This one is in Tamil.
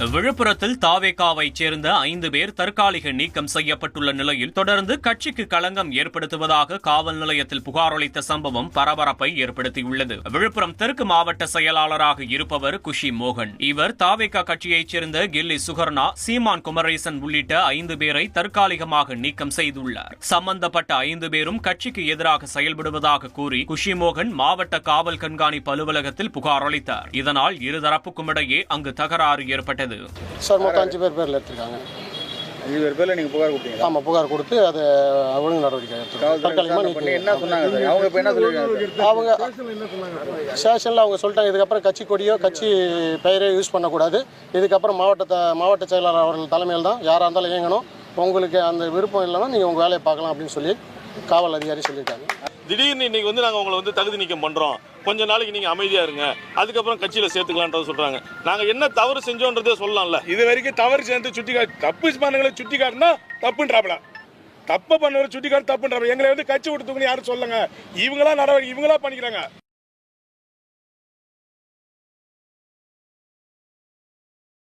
விழுப்புரத்தில் தாவேகாவைச் சேர்ந்த ஐந்து பேர் தற்காலிக நீக்கம் செய்யப்பட்டுள்ள நிலையில் தொடர்ந்து கட்சிக்கு களங்கம் ஏற்படுத்துவதாக காவல் நிலையத்தில் புகார் அளித்த சம்பவம் பரபரப்பை ஏற்படுத்தியுள்ளது. விழுப்புரம் தெற்கு மாவட்ட செயலாளராக இருப்பவர் குஷி மோகன். இவர் தாவேகா கட்சியைச் சேர்ந்த கில்லி சுகர்ணா சீமான் குமரேசன் உள்ளிட்ட ஐந்து பேரை தற்காலிகமாக நீக்கம் செய்துள்ளார். சம்பந்தப்பட்ட ஐந்து பேரும் கட்சிக்கு எதிராக செயல்படுவதாக கூறி குஷி மோகன் மாவட்ட காவல் கண்காணிப்பு அலுவலகத்தில் புகார் அளித்தார். இதனால் இருதரப்புக்கும் இடையே அங்கு தகராறு ஏற்பட்டது. சார் மொத்தம் அஞ்சு பேர் பேரில் எடுத்திருக்காங்க. அஞ்சு பேர் பேர்ல நீங்க புகார் கொடுத்தீங்களா? ஆமாம் புகார் கொடுத்து அதை ஒழுங்கு நடவடிக்கை எடுத்துருக்காங்க. என்ன சொன்னாங்க சார்? அவங்க இப்ப என்ன சொல்லிருக்காங்க அவங்க ஸ்டேஷனில் அவங்க சொல்லிட்டாங்க இதுக்கப்புறம் கட்சி கொடியோ கட்சி பெயரோ யூஸ் பண்ணக்கூடாது. இதுக்கப்புறம் மாவட்ட மாவட்ட செயலாளர் அவர்கள் தலைமையில் தான் யாராக இருந்தாலும் இயங்கணும். உங்களுக்கு அந்த விருப்பம் இல்லைன்னா நீங்கள் உங்கள் வேலையை பார்க்கலாம் அப்படின்னு சொல்லி காவல் அதிகாரி சொல்லியிருக்காங்க. திடீர்னு இன்னைக்கு வந்து நாங்கள் உங்களை வந்து தகுதி நீக்கம் பண்ணுறோம் கொஞ்ச நாளைக்கு நீங்கள் அமைதியாக இருங்க. அதுக்கப்புறம் கட்சியில் சேர்த்துக்கலான்றத சொல்கிறாங்க நாங்கள் என்ன தவறு செஞ்சோன்றதே சொல்லலாம்ல. இது வரைக்கும் தவறு சேர்ந்து சுட்டி காட்டு தப்பு பண்ணங்களை சுட்டி காட்டினா தப்புன்றாப்ல தப்பு பண்ணவரை சுட்டி காட்டு தப்புன்றாப்ல எங்களை வந்து கட்சி விட்டு தூக்கணும் யாரும் சொல்லுங்க. இவங்களா நடவடிக்கை இவங்களா பண்ணிக்கிறாங்க.